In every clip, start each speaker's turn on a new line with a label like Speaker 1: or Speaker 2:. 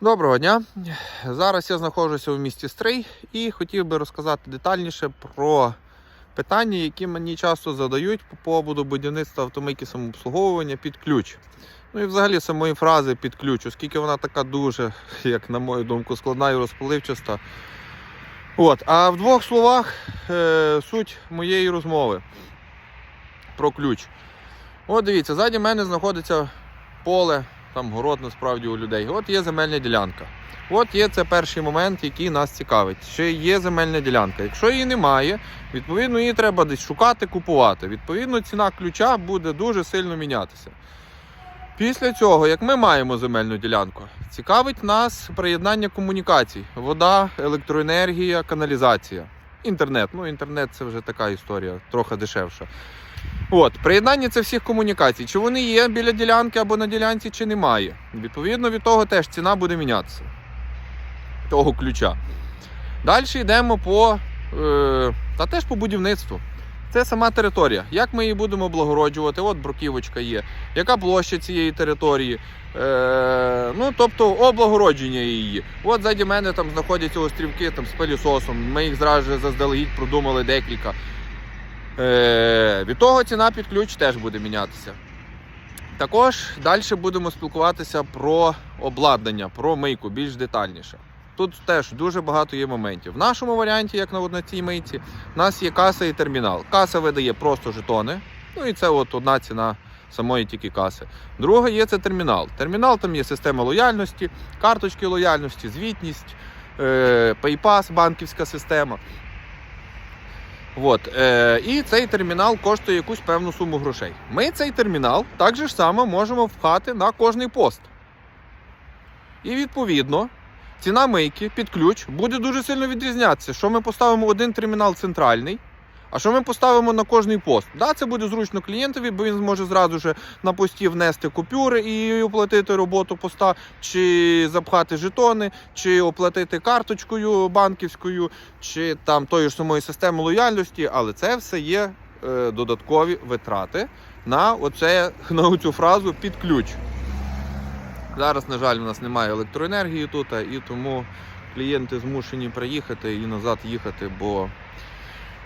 Speaker 1: Доброго дня. Зараз я знаходжуся у місті Стрий і хотів би розказати детальніше про питання, які мені часто задають по поводу будівництва автомийки самообслуговування під ключ. Ну і взагалі самої фрази під ключ, оскільки вона така дуже, як на мою думку, складна і розпливчаста. От. А в двох словах е, суть моєї розмови про ключ. От дивіться, ззаді мене знаходиться поле там город насправді у людей. От є земельна ділянка. От є це перший момент, який нас цікавить. Чи є земельна ділянка? Якщо її немає, відповідно її треба десь шукати, купувати. Відповідно, ціна ключа буде дуже сильно мінятися. Після цього, як ми маємо земельну ділянку, цікавить нас приєднання комунікацій: вода, електроенергія, каналізація. Інтернет. Ну, інтернет це вже така історія, трохи дешевша. От, приєднання це всіх комунікацій. Чи вони є біля ділянки або на ділянці, чи немає. Відповідно від того теж ціна буде мінятися. Того ключа. Далі йдемо по, е, та теж по будівництву. Це сама територія. Як ми її будемо облагороджувати? От бруківочка є. Яка площа цієї території? Е, ну, тобто облагородження її. От ззаді мене там знаходяться острівки там, з пилісосом. Ми їх зразу заздалегідь продумали декілька. Е, від того ціна під ключ теж буде мінятися. Також далі будемо спілкуватися про обладнання, про мийку більш детальніше. Тут теж дуже багато є моментів. В нашому варіанті, як на, цій мийці, у нас є каса і термінал. Каса видає просто жетони. Ну і це от одна ціна самої тільки каси. Друга є це термінал. Термінал там є система лояльності, карточки лояльності, звітність, е, PayPass, банківська система. От, е, і цей термінал коштує якусь певну суму грошей. Ми цей термінал так же ж само можемо впхати на кожний пост. І відповідно ціна мийки під ключ буде дуже сильно відрізнятися, що ми поставимо один термінал центральний, а що ми поставимо на кожний пост. Да, це буде зручно клієнтові, бо він зможе зразу ж на пості внести купюри і оплатити роботу поста, чи запхати жетони, чи оплатити карточкою банківською, чи там тої ж самої системи лояльності, але це все є е, додаткові витрати на, оце, на цю фразу під ключ. Зараз, на жаль, у нас немає електроенергії тут, і тому клієнти змушені приїхати і назад їхати, бо,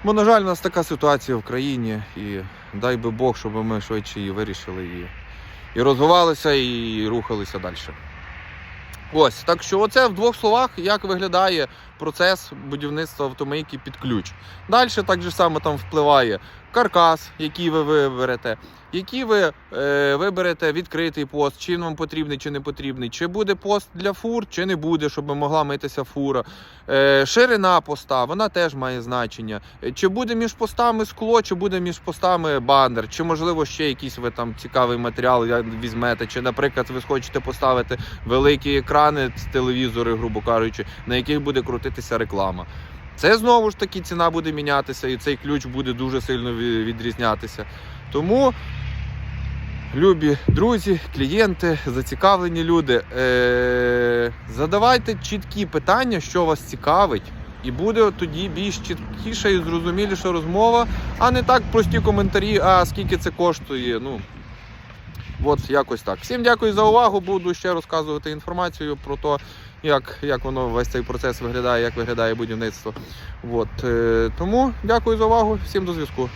Speaker 1: бо на жаль, у нас така ситуація в країні, і дай би Бог, щоб ми швидше її вирішили і, і розвивалися, і рухалися далі. Ось, так що оце в двох словах, як виглядає процес будівництва автомийки під ключ. Далі так же само там впливає каркас, який ви виберете, який ви е, виберете відкритий пост, чи вам потрібний, чи не потрібний, чи буде пост для фур, чи не буде, щоб могла митися фура. Е, ширина поста, вона теж має значення. Чи буде між постами скло, чи буде між постами бандер, чи можливо ще якийсь ви там цікавий матеріал візьмете, чи, наприклад, ви хочете поставити великі екрани з телевізори, грубо кажучи, на яких буде крутитися реклама. Це знову ж таки ціна буде мінятися, і цей ключ буде дуже сильно відрізнятися. Тому, любі друзі, клієнти, зацікавлені люди, е- задавайте чіткі питання, що вас цікавить. І буде тоді більш чіткіша і зрозуміліша розмова, а не так прості коментарі, а скільки це коштує. Ну, от якось так. Всім дякую за увагу. Буду ще розказувати інформацію про те, як, як воно весь цей процес виглядає, як виглядає будівництво. От, е, тому дякую за увагу, всім до зв'язку.